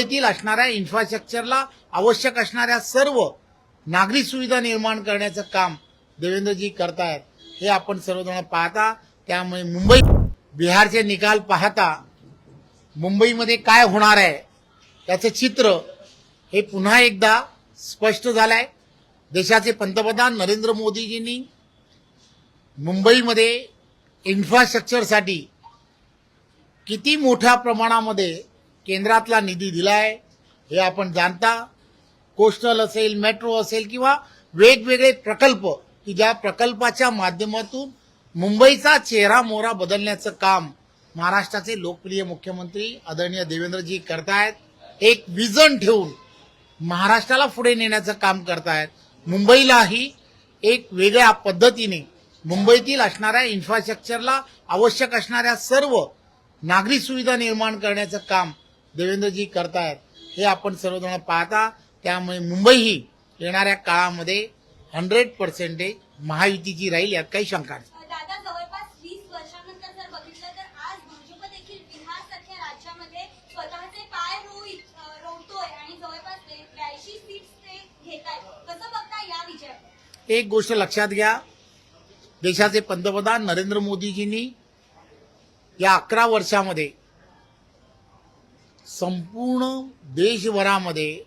मुंबईतील असणाऱ्या इन्फ्रास्ट्रक्चरला आवश्यक असणाऱ्या सर्व नागरी सुविधा निर्माण करण्याचं काम देवेंद्रजी करतायत हे आपण सर्वजण पाहता. त्यामुळे मुंबई बिहारचे निकाल पाहता मुंबईमध्ये काय होणार आहे त्याचं चित्र हे पुन्हा एकदा स्पष्ट झालंय. देशाचे पंतप्रधान नरेंद्र मोदीजींनी मुंबईमध्ये इन्फ्रास्ट्रक्चरसाठी किती मोठ्या प्रमाणामध्ये केंद्रातला निधी दिलाय हे आपण जाणता. कोस्टल असेल मेट्रो असेल किंवा वेगवेगळे प्रकल्प की ज्या प्रकल्पाच्या माध्यमातून मुंबईचा चेहरा मोहरा बदलण्याचं काम महाराष्ट्राचे लोकप्रिय मुख्यमंत्री आदरणीय देवेंद्रजी करतायत. एक विजन ठेवून महाराष्ट्राला पुढे नेण्याचं काम करतायत. मुंबईलाही एक वेगळ्या पद्धतीने मुंबईतील असणाऱ्या इन्फ्रास्ट्रक्चरला आवश्यक असणाऱ्या सर्व नागरी सुविधा निर्माण करण्याचं काम देवेंद्रजी करतायत हे आपण सर्वजण पाहता. त्यामुळे मुंबई ही येणाऱ्या काळामध्ये हंड्रेड पर्सेंटेज महायुतीची राहील यात काही शंका नाही. एक गोष्ट लक्षात घ्या. देशाचे पंतप्रधान नरेंद्र मोदीजींनी या अकरा वर्षामध्ये संपूर्ण देशभरामध्ये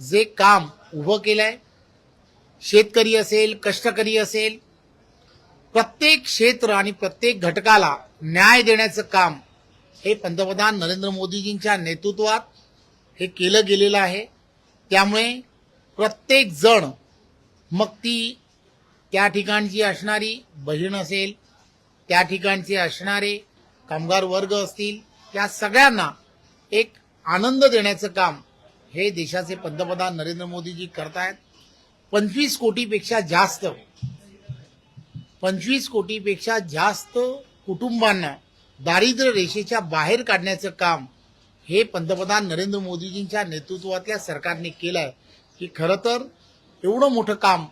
जे काम उभं केलं आहे शेतकरी असेल कष्टकरी असेल प्रत्येक क्षेत्र आणि प्रत्येक घटकाला न्याय देण्याचं काम हे पंतप्रधान नरेंद्र मोदीजींच्या नेतृत्वात हे केलं गेलेलं आहे. त्यामुळे प्रत्येक जण मग ती त्या ठिकाणची असणारी बहीण असेल त्या ठिकाणचे असणारे कामगार वर्ग असतील त्या सगळ्यांना एक आनंद देण्याचं काम हे देशाचे पंतप्रधान नरेंद्र मोदीजी करतायत. पंचवीस कोटीपेक्षा जास्त पंचवीस कोटीपेक्षा जास्त कुटुंबांना दारिद्र्य रेषेच्या बाहेर काढण्याचं काम हे पंतप्रधान नरेंद्र मोदीजींच्या नेतृत्वातल्या सरकारने केलं आहे की खरं तर एवढं मोठं काम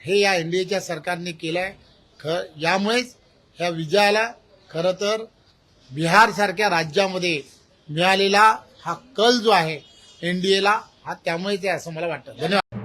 हे या एनडीएच्या सरकारने केलं आहे ख यामुळेच ह्या विजयाला खरं तर बिहारसारख्या राज्यामध्ये मिळालेला हा कल जो आहे एन डी एला हा त्यामुळेच आहे असं मला वाटतं. धन्यवाद.